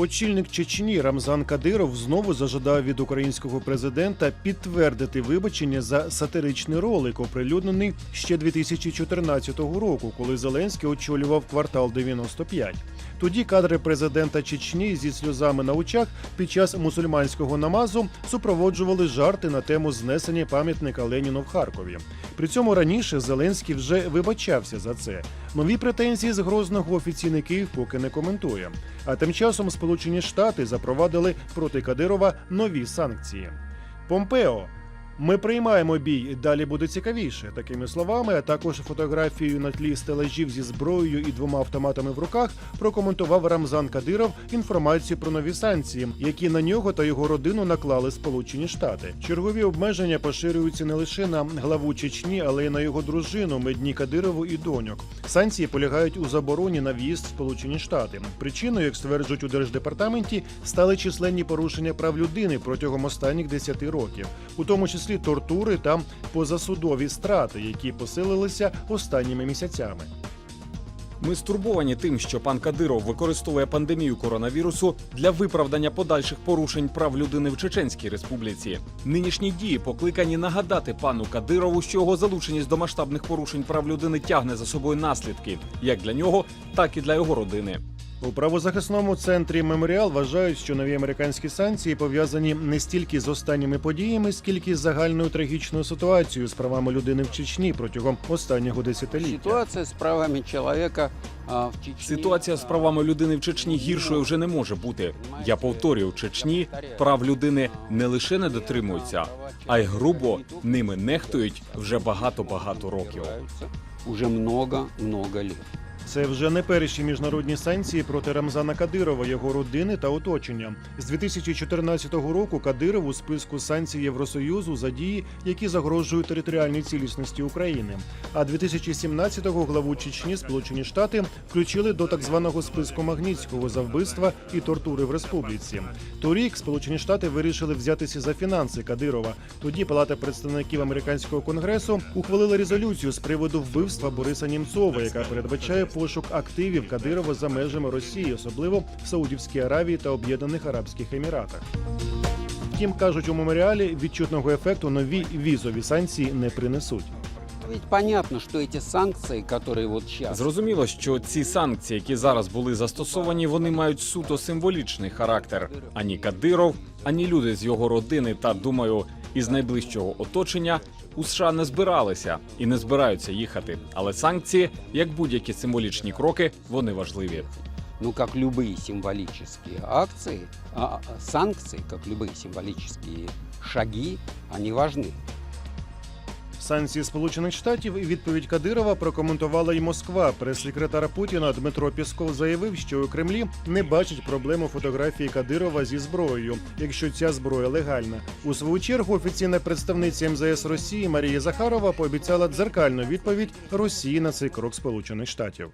Очільник Чечні Рамзан Кадиров знову зажадав від українського президента підтвердити вибачення за сатиричний ролик, оприлюднений ще 2014 року, коли Зеленський очолював квартал 95. Тоді кадри президента Чечні зі сльозами на очах під час мусульманського намазу супроводжували жарти на тему знесення пам'ятника Леніну в Харкові. При цьому раніше Зеленський вже вибачався за це. Нові претензії з Грозного офіційний Київ поки не коментує. А тим часом Сполучені Штати запровадили проти Кадирова нові санкції. Помпео. Ми приймаємо бій, далі буде цікавіше. Такими словами, а також фотографією на тлі стелажів зі зброєю і двома автоматами в руках прокоментував Рамзан Кадиров інформацію про нові санкції, які на нього та його родину наклали Сполучені Штати. Чергові обмеження поширюються не лише на главу Чечні, але й на його дружину Медні Кадирову і доньок. Санкції полягають у забороні на в'їзд в Сполучені Штати. Причиною, як стверджують у держдепартаменті, стали численні порушення прав людини протягом останніх 10 років, у тому числі тортури та позасудові страти, які посилилися останніми місяцями. Ми стурбовані тим, що пан Кадиров використовує пандемію коронавірусу для виправдання подальших порушень прав людини в Чеченській республіці. Нинішні дії покликані нагадати пану Кадирову, що його залученість до масштабних порушень прав людини тягне за собою наслідки як для нього, так і для його родини. У правозахисному центрі меморіал вважають, що нові американські санкції пов'язані не стільки з останніми подіями, скільки з загальною трагічною ситуацією з правами людини в Чечні протягом останнього десятиліття. Ситуация с правами человека а, в Чечне. Ситуація з правами людини в Чечні гіршою вже не може бути. Я повторюю, в Чечні прав людини не лише не дотримуються, а й грубо ними нехтують вже багато багато років. Уже много-много лет. Це вже не перші міжнародні санкції проти Рамзана Кадирова, його родини та оточення. З 2014 року Кадиров у списку санкцій Євросоюзу за дії, які загрожують територіальній цілісності України. А 2017-го главу Чечні Сполучені Штати включили до так званого списку Магнітського за вбивства і тортури в республіці. Торік Сполучені Штати вирішили взятися за фінанси Кадирова. Тоді Палата представників американського конгресу ухвалила резолюцію з приводу вбивства Бориса Німцова, яка передбачає пошук активів Кадирова за межами Росії, особливо в Саудівській Аравії та Об'єднаних Арабських Еміратах. Втім, кажуть у меморіалі, відчутного ефекту нові візові санкції не принесуть. Ведь понятно, что эти санкции, которые вот сейчас... Зрозуміло, що ці санкції, які зараз були застосовані, вони мають суто символічний характер. Ані Кадиров, ані люди з його родини та думаю, із найближчого оточення у США не збиралися і не збираються їхати. Але санкції, як будь-які символічні кроки, вони важливі. Ну, как любые символические акции, а, а, санкции, как любые символические шаги, они важны. Санкції Сполучених Штатів і відповідь Кадирова прокоментувала й Москва. Прес-секретар Путіна Дмитро Пісков заявив, що у Кремлі не бачить проблему фотографії Кадирова зі зброєю, якщо ця зброя легальна. У свою чергу офіційна представниця МЗС Росії Марія Захарова пообіцяла дзеркальну відповідь Росії на цей крок Сполучених Штатів.